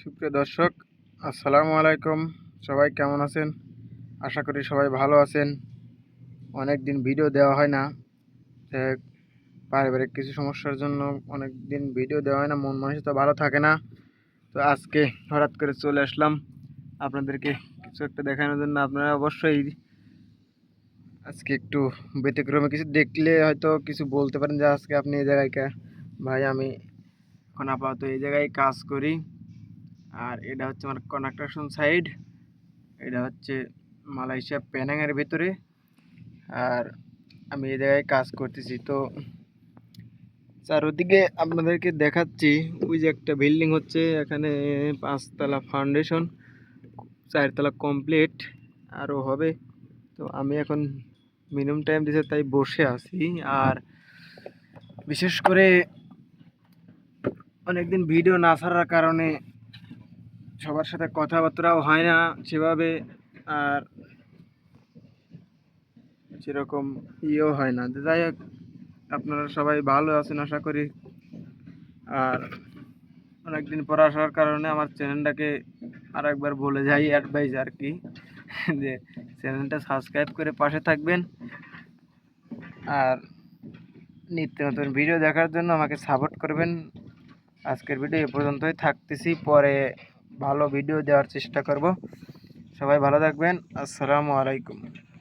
সুপ্রিয় দর্শক, আসসালামু আলাইকুম। সবাই কেমন আছেন? আশা করি সবাই ভালো আছেন। অনেক দিন ভিডিও দেওয়া হয় না। পারিবারিক কিছু সমস্যার জন্য অনেক দিন ভিডিও দেওয়া হয় না, মন মানুষ তো ভালো থাকে না। তো আজকে হঠাৎ করে চলে আসলাম। আপনাদেরকে কিছু একটা দেখানোর জন্য আপনারা অবশ্যই আজকে একটু ব্যতিক্রমে কিছু দেখলে হয়তো কিছু বলতে পারেন যে আজকে আপনি এই জায়গায় ভাই আমি এখন আপাতত এই জায়গায় কাজ করি। আর এটা হচ্ছে আমার কনস্ট্রাকশন সাইড এটা হচ্ছে মালয়েশিয়া প্যানাঙের ভিতরে। আর আমি এই জায়গায় কাজ করতেছি। তো চারোদিকে আপনাদেরকে দেখাচ্ছি, ওই যে একটা বিল্ডিং হচ্ছে, এখানে পাঁচতলা ফাউন্ডেশন চারতলা কমপ্লিট আরও হবে। তো আমি এখন মিনিমাম টাইম দিতে তাই বসে আছি। আর বিশেষ করে অনেকদিন ভিডিও না ছাড়ার কারণে সবার সাথে কথাবার্তাও হয় না সেভাবে, আর সেরকম ইয়েও হয় না। যাই হোক, আপনারা সবাই ভালো আছেন আশা করি। আর অনেকদিন পর আসার কারণে আমার চ্যানেলটাকে আর একবার বলে যাই অ্যাডভাইস আর কি, যে চ্যানেলটা সাবস্ক্রাইব করে পাশে থাকবেন। আর নিত্য নতুন ভিডিও দেখার জন্য আমাকে সাপোর্ট করবেন। আজকের ভিডিও এ পর্যন্তই থাকতেছি। পরে ভালো ভিডিও দেওয়ার চেষ্টা করব। সবাই ভালো থাকবেন। আসসালামু আলাইকুম।